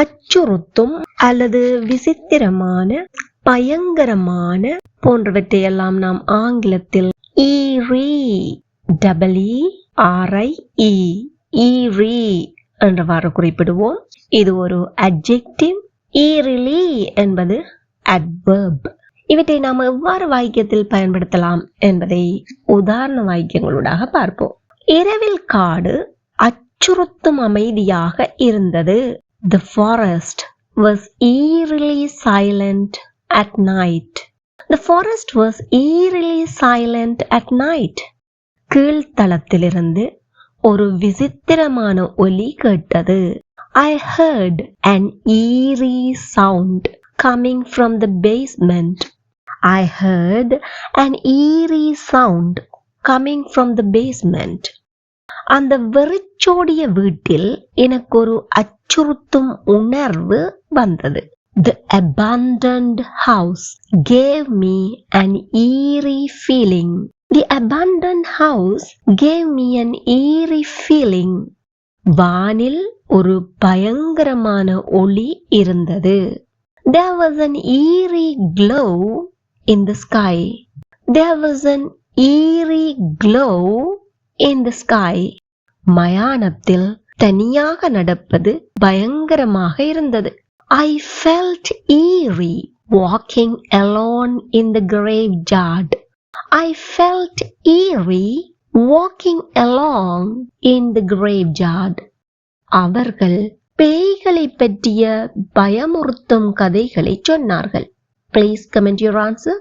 அச்சுறுத்தும் அல்லது விசித்திரமான பயங்கரமான போன்றவற்றையெல்லாம் நாம் ஆங்கிலத்தில் ஈரி டபிள்இ ஆர்ஐ இ ஈரி என்றவாறு குறிப்பிடுவோம். இது ஒரு அட்ஜெக்டிவ் ஈரிலி என்பது அட்வர்ப் இவற்றை நாம் எவ்வாறு வாக்கியத்தில் பயன்படுத்தலாம் என்பதை உதாரண வாக்கியங்களூடாக பார்ப்போம். இரவில் காடு அச்சுறுத்தும் அமைதியாக இருந்தது. The forest was eerily silent at night the forest was eerily silent at night கீழ்த்தளத்திலிருந்து ஒரு விசித்திரமான ஒலி கேட்டது I heard an eerie sound coming from the basement I heard an eerie sound coming from the basement. அந்த வெறிச்சோடிய வீட்டில் எனக்கு ஒரு அச்சுறுத்தும் உணர்வு வந்தது The abandoned house gave me an eerie feeling. The abandoned house gave me an eerie feeling. வானில் ஒரு பயங்கரமான ஒளி இருந்தது There was an eerie glow in the sky. There was an eerie glow in the sky. மயானத்தில் தனியாக நடப்பது பயங்கரமாக இருந்தது I felt eerie walking alone in the graveyard I felt eerie walking along in the graveyard அவர்கள் பேய்களை பற்றிய பயமுறுத்தும் கதைகளை சொன்னார்கள் ப்ளீஸ் கமெண்ட் யூர் ஆன்சர்